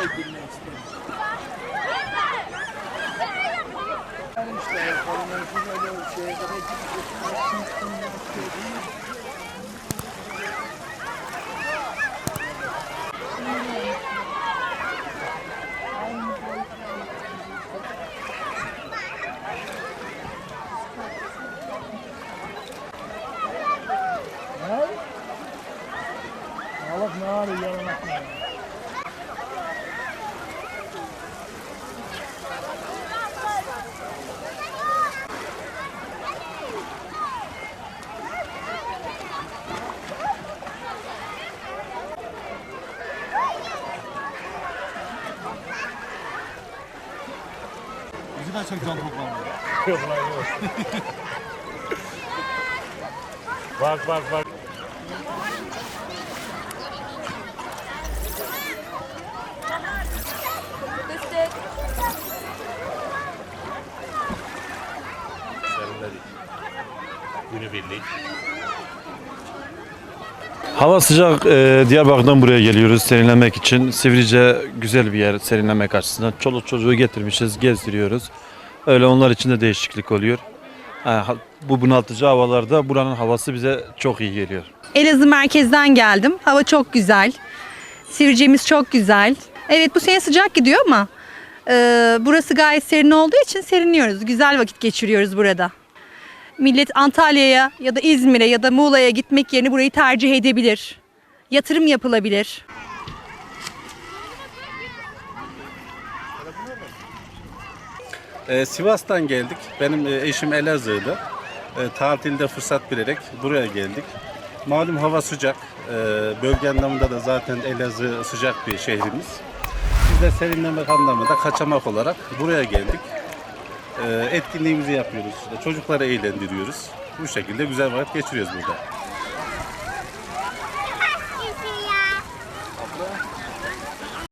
dinlemek isterim. Yani işte koronavirüsün öyle bir şeye kadar Allah ne var yalan atma. Çekeceğim toplamda. Yok lan yok. bak bak bak. Serinledik. Günübirlik. Hava sıcak. e, Diyarbakır'dan buraya geliyoruz serinlemek için. Sivrice güzel bir yer serinlemek açısından. Çoluk çocuğu getirmişiz, gezdiriyoruz. Öyle onlar için de değişiklik oluyor. Ha- bu bunaltıcı havalarda buranın havası bize çok iyi geliyor. Elazığ merkezden geldim. Hava çok güzel. Sivriceğimiz çok güzel. Evet bu sene sıcak gidiyor ama e, burası gayet serin olduğu için serinliyoruz. Güzel vakit geçiriyoruz burada. Millet Antalya'ya ya da İzmir'e ya da Muğla'ya gitmek yerine burayı tercih edebilir. Yatırım yapılabilir. Ee, Sivas'tan geldik. Benim e, eşim Elazığ'da. E, tatilde fırsat vererek buraya geldik. Malum hava sıcak. E, bölge anlamında da zaten Elazığ sıcak bir şehrimiz. Biz de serinlemek anlamında kaçamak olarak buraya geldik. E, etkinliğimizi yapıyoruz. Çocukları eğlendiriyoruz. Bu şekilde güzel vakit geçiriyoruz burada.